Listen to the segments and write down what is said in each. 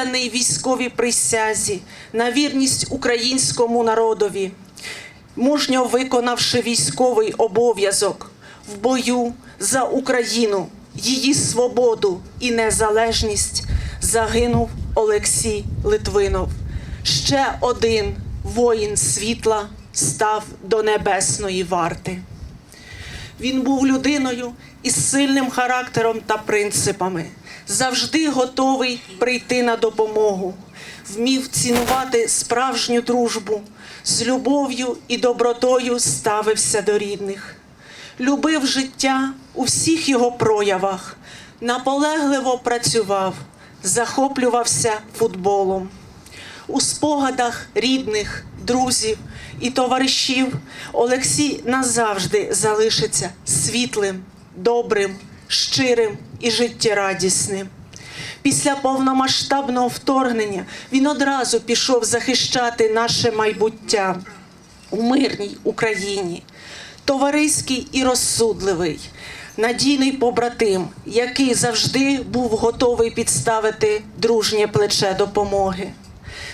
відданий військовій присязі на вірність українському народові, мужньо виконавши військовий обов'язок в бою за Україну, її свободу і незалежність, загинув Олексій Литвинов. Ще один воїн світла став до небесної варти. Він був людиною із сильним характером та принципами, завжди готовий прийти на допомогу, вмів цінувати справжню дружбу, з любов'ю і добротою ставився до рідних, любив життя у всіх його проявах, наполегливо працював, захоплювався футболом. У спогадах рідних, друзів і товаришів Олексій назавжди залишиться світлим, добрим, щирим і життєрадісним. Після повномасштабного вторгнення він одразу пішов захищати наше майбуття у мирній Україні, товариський і розсудливий, надійний побратим, який завжди був готовий підставити дружнє плече допомоги.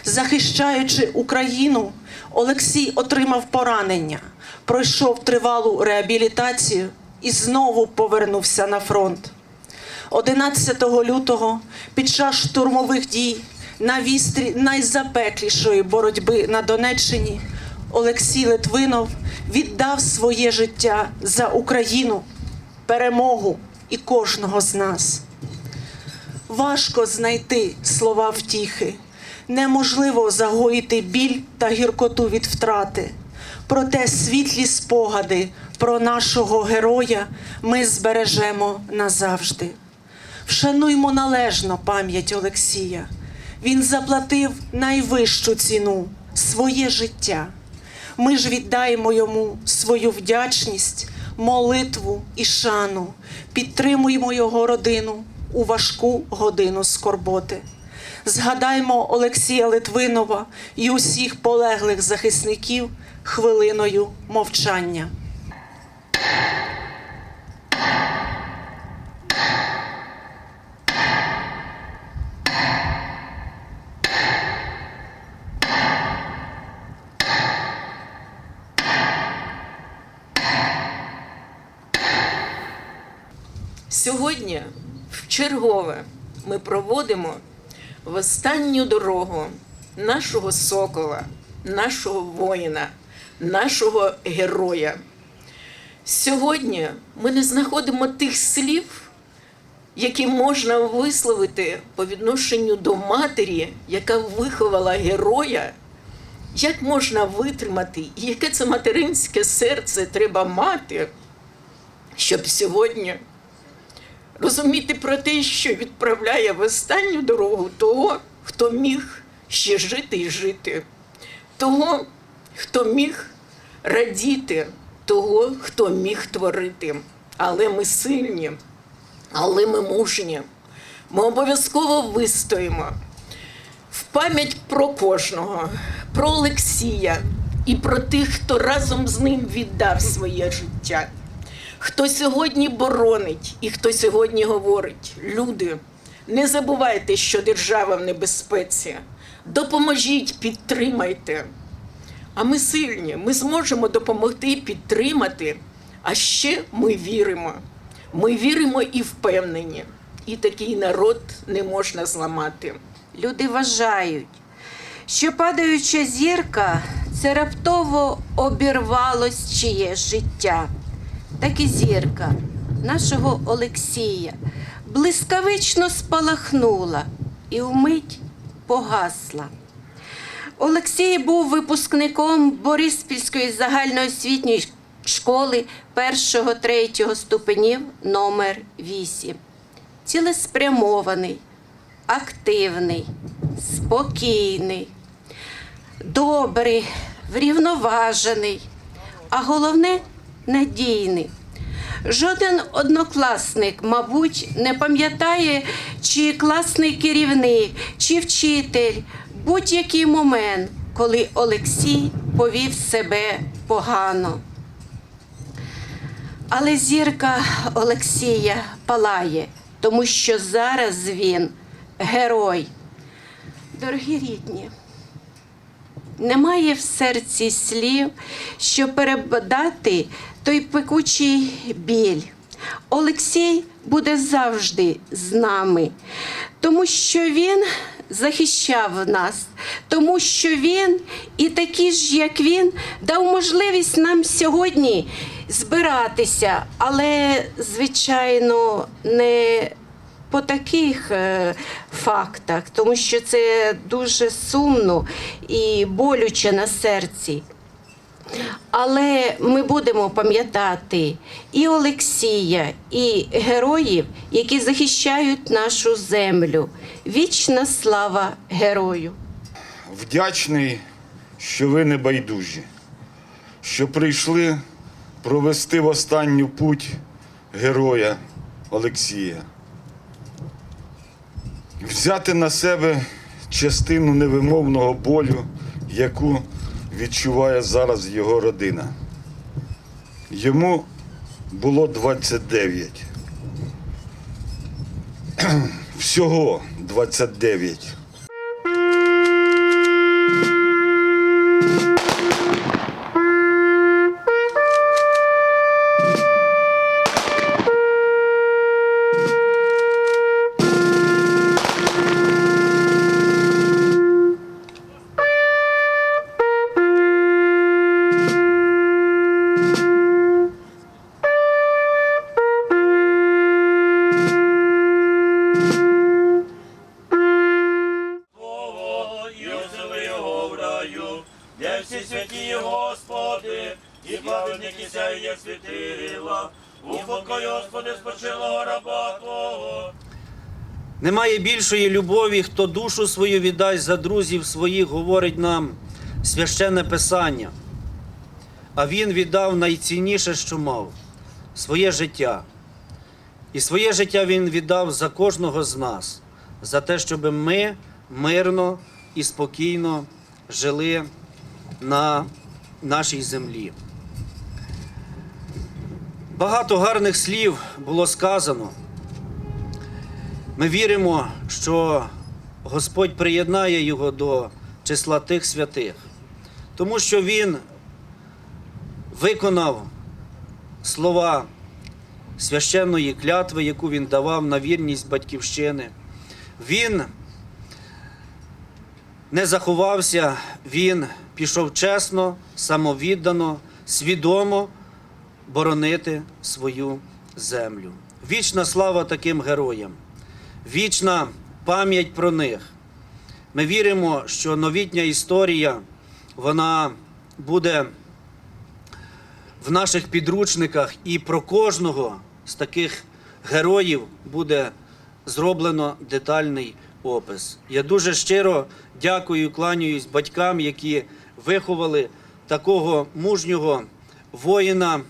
Захищаючи Україну, Олексій отримав поранення, пройшов тривалу реабілітацію і знову повернувся на фронт. 11 лютого під час штурмових дій на вістрі найзапеклішої боротьби на Донеччині Олексій Литвинов віддав своє життя за Україну, перемогу і кожного з нас. Важко знайти слова втіхи, неможливо загоїти біль та гіркоту від втрати. Проте світлі спогади про нашого героя ми збережемо назавжди. Вшануймо належно пам'ять Олексія. Він заплатив найвищу ціну своє життя. Ми ж віддаємо йому свою вдячність, молитву і шану, підтримуємо його родину у важку годину скорботи. Згадаймо Олексія Литвинова і усіх полеглих захисників хвилиною мовчання. Сьогодні в чергове ми проводимо в останню дорогу нашого сокола, нашого воїна, нашого героя. Сьогодні ми не знаходимо тих слів, які можна висловити по відношенню до матері, яка виховала героя. Як можна витримати, і яке це материнське серце треба мати, щоб сьогодні розуміти про те, що відправляє в останню дорогу того, хто міг ще жити і жити, того, хто міг радіти, того, хто міг творити. Але ми сильні, але ми мужні. Ми обов'язково вистоїмо в пам'ять про кожного, про Олексія і про тих, хто разом з ним віддав своє життя хто сьогодні боронить і хто сьогодні говорить: люди, не забувайте, що держава в небезпеці. Допоможіть, підтримайте. А ми сильні, ми зможемо допомогти, підтримати. А ще ми віримо. Ми віримо і впевнені. І такий народ не можна зламати. Люди вважають, що падаюча зірка це раптово обірвалось чиє життя. Так і зірка нашого Олексія блискавично спалахнула і вмить погасла. Олексій був випускником Бориспільської загальноосвітньої школи першого-третього ступенів номер 8 Цілеспрямований, активний, спокійний, добрий, врівноважений, а головне надійний. Жоден однокласник, мабуть, не пам'ятає, чи класний керівник, чи вчитель будь-який момент, коли Олексій повів себе погано. Але зірка Олексія палає, тому що зараз він герой. Дорогі рідні, немає в серці слів, щоб перебодати той пекучий біль. Олексій буде завжди з нами, тому що він захищав нас, тому що він і такі ж, як він, дав можливість нам сьогодні збиратися, але, звичайно, не по таких е, фактах, тому що це дуже сумно і болюче на серці. Але ми будемо пам'ятати і Олексія, і героїв, які захищають нашу землю. Вічна слава герою! Вдячний, що ви не байдужі, що прийшли провести в останню путь героя Олексія. Взяти на себе частину невимовного болю, яку відчуває зараз його родина. Йому було 29. Всього 29. Де всі святі Господи, і праведники сяють, як світила, упокой, Господи, спочилого раба Твого. Немає більшої любові, хто душу свою віддасть за друзів своїх, говорить нам священне Писання. А він віддав найцінніше, що мав своє життя. І своє життя він віддав за кожного з нас, за те, щоб ми мирно і спокійно жили на нашій землі. Багато гарних слів було сказано. Ми віримо, що Господь приєднає його до числа тих святих, тому що Він виконав слова священної клятви, яку він давав на вірність батьківщини. Він не заховався, він пішов чесно, самовіддано, свідомо боронити свою землю. Вічна слава таким героям вічна пам'ять про них. Ми віримо, що новітня історія вона буде в наших підручниках, і про кожного з таких героїв буде зроблено детальний опис. Я дуже щиро дякую, кланяюсь батькам, які виховали такого мужнього воїна.